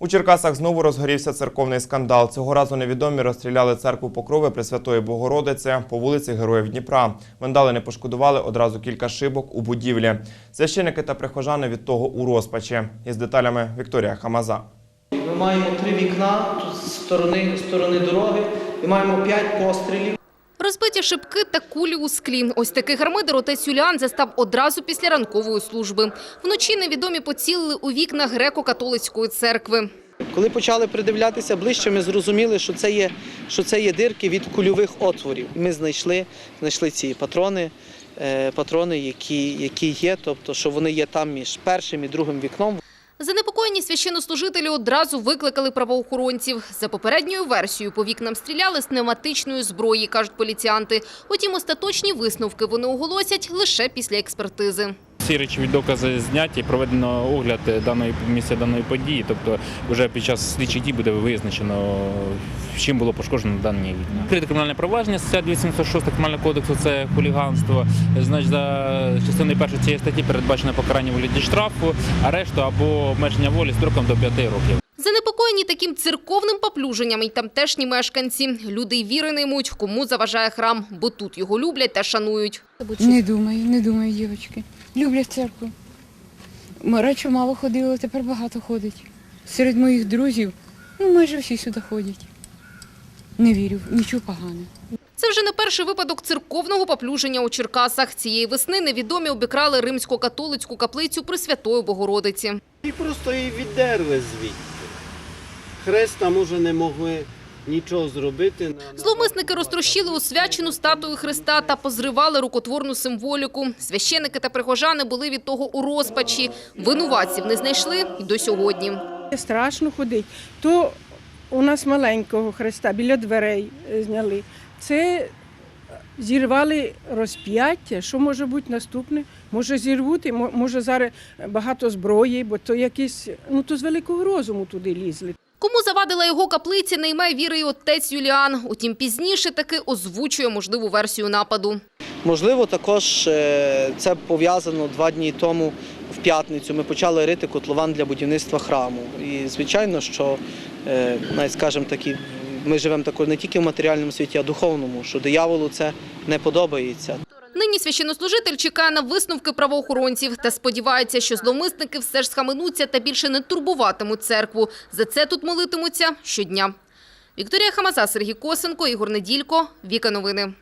У Черкасах знову розгорівся церковний скандал. Цього разу невідомі розстріляли церкву Покрови Пресвятої Богородиці по вулиці Героїв Дніпра. Вандали не пошкодували одразу кілька шибок у будівлі. Священики та прихожани від того у розпачі. Із деталями Вікторія Хамаза. Ми маємо три вікна з сторони, сторони дороги і маємо п'ять пострілів. Розбиті шибки та кулі у склі. Ось такий гармидер отець Юліан застав одразу після ранкової служби. Вночі невідомі поцілили у вікна греко-католицької церкви. Коли почали придивлятися ближче, ми зрозуміли, що це є, що це є дирки від кульових отворів. Ми знайшли, знайшли ці патрони, е, патрони, які, які є, тобто, що вони є там між першим і другим вікном. Занепокоєні священнослужителі одразу викликали правоохоронців. За попередньою версією по вікнам стріляли з пневматичної зброї, кажуть поліціянти. Утім, остаточні висновки вони оголосять лише після експертизи. Всі речові докази зняті, проведено огляд даної місця даної події. Тобто, вже під час слідчих дій буде визначено, чим було пошкоджено дані вікна. Відкрите кримінальне провадження, стаття 276 кримінального кодексу це хуліганство. Значить, за частиною першої цієї статті передбачено покарання вигляді штрафу, арешту або обмеження волі строком до 5 років. Занепокоєні таким церковним поплюженням й тамтешні мешканці. Люди й віри не ймуть, кому заважає храм, бо тут його люблять та шанують. Не думаю, не думаю, дівчатки. Люблять церкву. Ми Раніше мало ходили, тепер багато ходить. Серед моїх друзів, ну майже всі сюди ходять. Не вірю, нічого поганого. Це вже не перший випадок церковного поплюження у Черкасах. Цієї весни невідомі обікрали римсько-католицьку каплицю Пресвятої Богородиці. І просто її віддерли звідти. Хрест там уже не могли нічого зробити. Зловмисники розтрощили освячену статую Христа та позривали рукотворну символіку. Священики та прихожани були від того у розпачі. Винуватців не знайшли й до сьогодні. Страшно ходить. То у нас маленького хреста біля дверей е, зняли. Це зірвали розп'яття. Що може бути наступне? Може зірвуть, і мо- може зараз багато зброї, бо то якісь, ну то з великого розуму туди лізли. Кому завадила його каплиці, не йме віри й отець Юліан. Утім, пізніше таки озвучує можливу версію нападу. Можливо, також е, це пов'язано два дні тому в п'ятницю. Ми почали рити котлован для будівництва храму. І звичайно, що е, навіть скажімо такі, ми живемо також не тільки в матеріальному світі, а духовному, що дияволу це не подобається. Нині священнослужитель чекає на висновки правоохоронців та сподівається, що зловмисники все ж схаменуться та більше не турбуватимуть церкву. За це тут молитимуться щодня. Вікторія Хамаза, Сергій Косенко, Ігор Неділько. Віка Новини.